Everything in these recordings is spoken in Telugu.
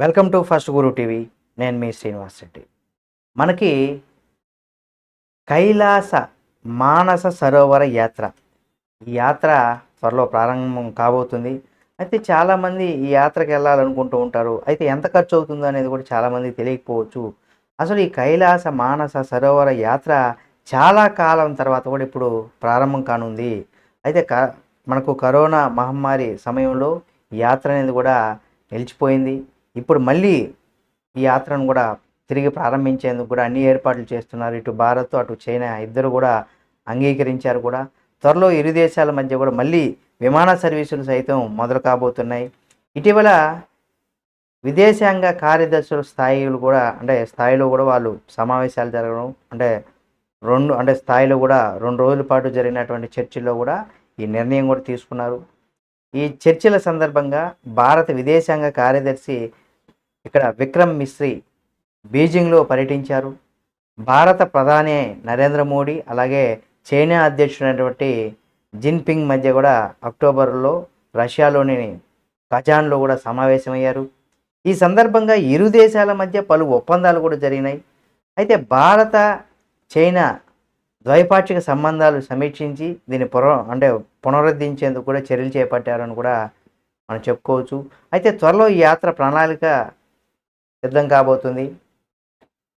Welcome to first Guru TV. నేను మీ శ్రీనివాస్ రెడ్డి. మనకి కైలాస మానస సరోవర యాత్ర. ఈ యాత్ర త్వరలో ప్రారంభం కాబోతుంది. అయితే చాలామంది ఈ యాత్రకు వెళ్ళాలనుకుంటూ ఉంటారు. అయితే ఎంత ఖర్చు అవుతుందో అనేది కూడా చాలామంది తెలియకపోవచ్చు. అసలు ఈ కైలాస మానస సరోవర యాత్ర చాలా కాలం తర్వాత కూడా ఇప్పుడు ప్రారంభం కానుంది. అయితే క మనకు కరోనా మహమ్మారి సమయంలో ఈ యాత్ర అనేది కూడా నిలిచిపోయింది. ఇప్పుడు మళ్ళీ ఈ యాత్రను కూడా తిరిగి ప్రారంభించేందుకు కూడా అన్ని ఏర్పాట్లు చేస్తున్నారు. ఇటు భారత్ అటు చైనా ఇద్దరు కూడా అంగీకరించారు కూడా. త్వరలో ఇరు దేశాల మధ్య కూడా మళ్ళీ విమాన సర్వీసులు సైతం మొదలు కాబోతున్నాయి. ఇటీవల విదేశాంగ కార్యదర్శుల స్థాయిలు కూడా అంటే స్థాయిలో కూడా వాళ్ళు సమావేశాలు జరగడం అంటే రెండు అంటే స్థాయిలో కూడా రెండు రోజుల పాటు జరిగినటువంటి చర్చల్లో కూడా ఈ నిర్ణయం కూడా తీసుకున్నారు. ఈ చర్చల సందర్భంగా భారత విదేశాంగ కార్యదర్శి ఇక్కడ విక్రమ్ మిశ్రీ బీజింగ్లో పర్యటించారు. భారత ప్రధాని నరేంద్ర మోడీ అలాగే చైనా అధ్యక్షుడైనటువంటి జిన్పింగ్ మధ్య కూడా అక్టోబర్లో రష్యాలోని కజాన్లో కూడా సమావేశమయ్యారు. ఈ సందర్భంగా ఇరు దేశాల మధ్య పలు ఒప్పందాలు కూడా జరిగినాయి. అయితే భారత చైనా ద్వైపాక్షిక సంబంధాలు సమీక్షించి దీన్ని పున అంటే పునరుద్ధరించేందుకు కూడా చర్యలు చేపట్టారని కూడా మనం చెప్పుకోవచ్చు. అయితే త్వరలో ఈ యాత్ర ప్రణాళిక సిద్ధం కాబోతుంది.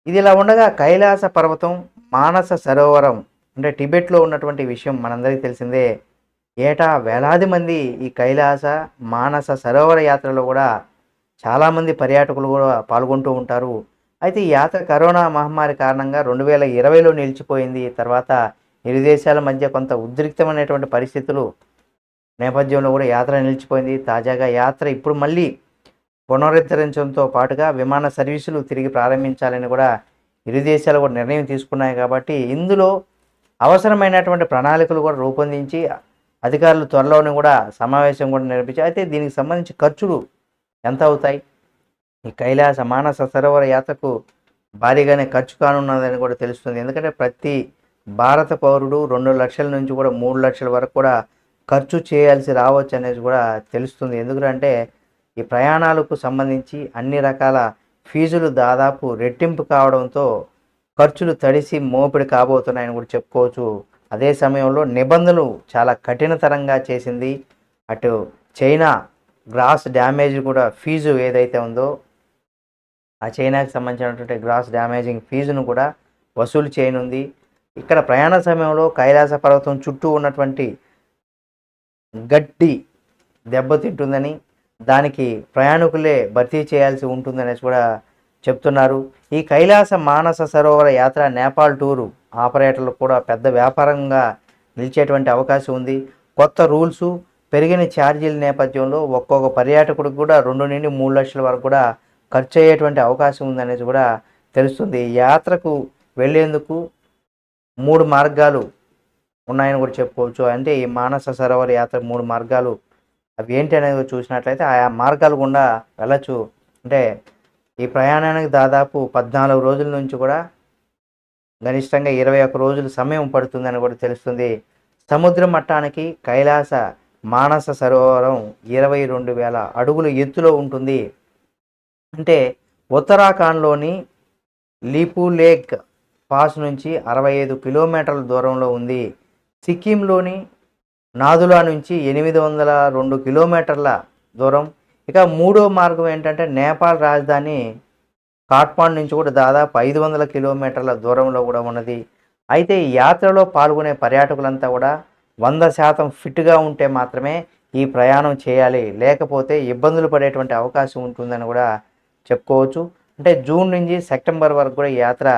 ఇది ఇలా ఉండగా కైలాస పర్వతం మానస సరోవరం అంటే టిబెట్లో ఉన్నటువంటి విషయం మనందరికీ తెలిసిందే. ఏటా వేలాది మంది ఈ కైలాస మానస సరోవర యాత్రలో కూడా చాలామంది పర్యాటకులు కూడా పాల్గొంటూ ఉంటారు. అయితే ఈ యాత్ర కరోనా మహమ్మారి కారణంగా రెండు వేల ఇరవైలో నిలిచిపోయింది. తర్వాత ఇరు దేశాల మధ్య కొంత ఉద్రిక్తమైనటువంటి పరిస్థితులు నేపథ్యంలో కూడా యాత్ర నిలిచిపోయింది. తాజాగా యాత్ర ఇప్పుడు మళ్ళీ పునరుద్ధరించడంతో పాటుగా విమాన సర్వీసులు తిరిగి ప్రారంభించాలని కూడా ఇరు దేశాలు కూడా నిర్ణయం తీసుకున్నాయి కాబట్టి ఇందులో అవసరమైనటువంటి ప్రణాళికలు కూడా రూపొందించి అధికారులు త్వరలోనే కూడా సమావేశం కూడా నిర్వహించి అయితే దీనికి సంబంధించి ఖర్చులు ఎంత అవుతాయి? ఈ కైలాస మానస సరోవర యాత్రకు భారీగానే ఖర్చు కానున్నదని కూడా తెలుస్తుంది. ఎందుకంటే ప్రతి భారత పౌరుడు రెండు లక్షల నుంచి కూడా మూడు లక్షల వరకు కూడా ఖర్చు చేయాల్సి రావచ్చు అనేది కూడా తెలుస్తుంది. ఎందుకంటే ఈ ప్రయాణాలకు సంబంధించి అన్ని రకాల ఫీజులు దాదాపు రెట్టింపు కావడంతో ఖర్చులు తడిసి మోపిడి కాబోతున్నాయని కూడా చెప్పుకోవచ్చు. అదే సమయంలో నిబంధనలు చాలా కఠినతరంగా చేసింది. అటు చైనా గ్రాస్ డ్యామేజ్ కూడా ఫీజు ఏదైతే ఉందో ఆ చైనాకి సంబంధించినటువంటి గ్రాస్ డ్యామేజింగ్ ఫీజును కూడా వసూలు చేయనుంది. ఇక్కడ ప్రయాణ సమయంలో కైలాస పర్వతం చుట్టూ ఉన్నటువంటి గడ్డి దెబ్బతింటుందని దానికి ప్రయాణికులే భర్తీ చేయాల్సి ఉంటుందనేసి కూడా చెప్తున్నారు. ఈ కైలాస మానస సరోవర యాత్ర నేపాల్ టూరు ఆపరేటర్లు కూడా పెద్ద వ్యాపారంగా నిలిచేటువంటి అవకాశం ఉంది. కొత్త రూల్సు పెరిగిన ఛార్జీల నేపథ్యంలో ఒక్కొక్క పర్యాటకుడికి కూడా రెండు నుండి మూడు లక్షల వరకు కూడా ఖర్చు అయ్యేటువంటి అవకాశం ఉందనేసి కూడా తెలుస్తుంది. యాత్రకు వెళ్ళేందుకు మూడు మార్గాలు ఉన్నాయని కూడా చెప్పుకోవచ్చు. అంటే ఈ మానస సరోవర యాత్ర మూడు మార్గాలు అవి ఏంటి అనేది చూసినట్లయితే ఆయా మార్గాలు గుండా వెళ్ళచ్చు. అంటే ఈ ప్రయాణానికి దాదాపు పద్నాలుగు రోజుల నుంచి కూడా గరిష్టంగా ఇరవై ఒక్క రోజులు సమయం పడుతుందని కూడా తెలుస్తుంది. సముద్ర మట్టానికి కైలాస మానస సరోవరం ఇరవై రెండు వేల అడుగుల ఎత్తులో ఉంటుంది. అంటే ఉత్తరాఖండ్లోని లీపు లేక్ పాస్ నుంచి అరవై ఐదు కిలోమీటర్ల దూరంలో ఉంది. సిక్కింలోని నాదులా నుంచి ఎనిమిది వందల రెండు కిలోమీటర్ల దూరం. ఇక మూడో మార్గం ఏంటంటే నేపాల్ రాజధాని కాట్మాండ్ నుంచి కూడా దాదాపు ఐదు వందల కిలోమీటర్ల దూరంలో కూడా ఉన్నది. అయితే ఈ యాత్రలో పాల్గొనే పర్యాటకులంతా కూడా వంద శాతం ఫిట్గా ఉంటే మాత్రమే ఈ ప్రయాణం చేయాలి. లేకపోతే ఇబ్బందులు పడేటువంటి అవకాశం ఉంటుందని కూడా చెప్పుకోవచ్చు. అంటే జూన్ నుంచి సెప్టెంబర్ వరకు కూడా ఈ యాత్ర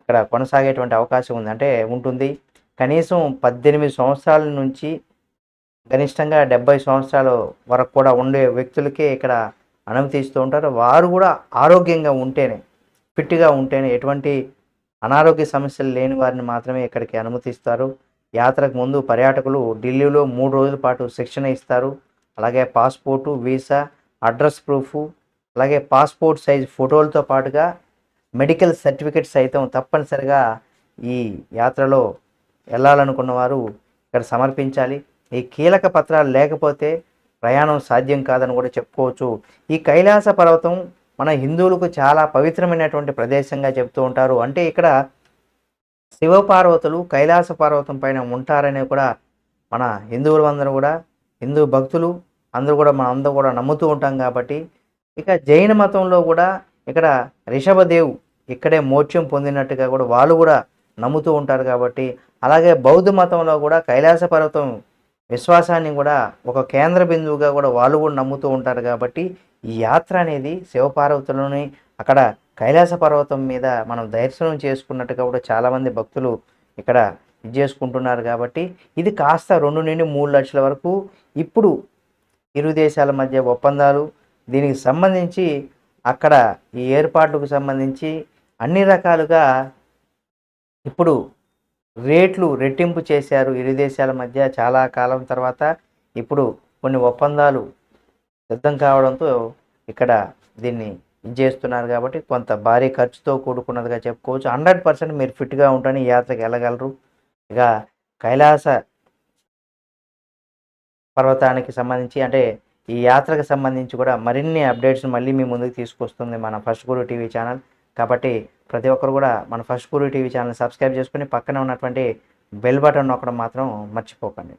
ఇక్కడ కొనసాగేటువంటి అవకాశం ఉంది అంటే ఉంటుంది. కనీసం పద్దెనిమిది సంవత్సరాల నుంచి కనిష్టంగా డెబ్బై సంవత్సరాల వరకు కూడా ఉండే వ్యక్తులకే ఇక్కడ అనుమతి ఇస్తూ ఉంటారు. వారు కూడా ఆరోగ్యంగా ఉంటేనే ఫిట్గా ఉంటేనే ఎటువంటి అనారోగ్య సమస్యలు లేని వారిని మాత్రమే ఇక్కడికి అనుమతిస్తారు. యాత్రకు ముందు పర్యాటకులు ఢిల్లీలో మూడు రోజుల పాటు శిక్షణ ఇస్తారు. అలాగే పాస్పోర్టు వీసా అడ్రస్ ప్రూఫ్ అలాగే పాస్పోర్ట్ సైజ్ ఫోటోలతో పాటుగా మెడికల్ సర్టిఫికెట్ సైతం తప్పనిసరిగా ఈ యాత్రలో వెళ్ళాలనుకున్న వారు ఇక్కడ సమర్పించాలి. ఈ కీలక పత్రాలు లేకపోతే ప్రయాణం సాధ్యం కాదని కూడా చెప్పుకోవచ్చు. ఈ కైలాస పర్వతం మన హిందువులకు చాలా పవిత్రమైనటువంటి ప్రదేశంగా చెప్తూ ఉంటారు. అంటే ఇక్కడ శివపార్వతులు కైలాస పర్వతం పైన ఉంటారని కూడా మన హిందువులు అందరూ కూడా హిందూ భక్తులు అందరూ కూడా మనం అందరూ కూడా నమ్ముతూ ఉంటాం కాబట్టి ఇక జైన మతంలో కూడా ఇక్కడ రిషభదేవ్ ఇక్కడే మోక్షం పొందినట్టుగా కూడా వాళ్ళు కూడా నమ్ముతూ ఉంటారు కాబట్టి అలాగే బౌద్ధ మతంలో కూడా కైలాస పర్వతం విశ్వాసాన్ని కూడా ఒక కేంద్ర బిందువుగా కూడా వాళ్ళు కూడా నమ్ముతూ ఉంటారు కాబట్టి ఈ యాత్ర అనేది శివపార్వతులని అక్కడ కైలాస పర్వతం మీద మనం దర్శనం చేసుకున్నట్టుగా కూడా చాలామంది భక్తులు ఇక్కడ ఇది చేసుకుంటున్నారు కాబట్టి ఇది కాస్త రెండు నుండి మూడు లక్షల వరకు ఇప్పుడు ఇరు దేశాల మధ్య ఒప్పందాలు దీనికి సంబంధించి అక్కడ ఈ ఏర్పాట్లకు సంబంధించి అన్ని రకాలుగా ఇప్పుడు రేట్లు రెట్టింపు చేశారు ఇరు దేశాల మధ్య చాలా కాలం తర్వాత. ఇప్పుడు కొన్ని ఒప్పందాలు సిద్ధం కావడంతో ఇక్కడ దీన్ని ఇది చేస్తున్నారు కాబట్టి కొంత భారీ ఖర్చుతో కూడుకున్నదిగా చెప్పుకోవచ్చు. హండ్రెడ్ పర్సెంట్ మీరు ఫిట్గా ఉంటని ఈ యాత్రకు వెళ్ళగలరు. ఇక కైలాస పర్వతానికి సంబంధించి అంటే ఈ యాత్రకు సంబంధించి కూడా మరిన్ని అప్డేట్స్ మళ్ళీ మీ ముందుకు తీసుకొస్తుంది మన ఫస్ట్ గురు టీవీ ఛానల్. కాబట్టి ప్రతి ఒక్కరు కూడా మన first Puri TV channel subscribe చేసుకుని పక్కన ఉన్నటువంటి బెల్ బటన్ నొక్కడం మాత్రం మర్చిపోకండి.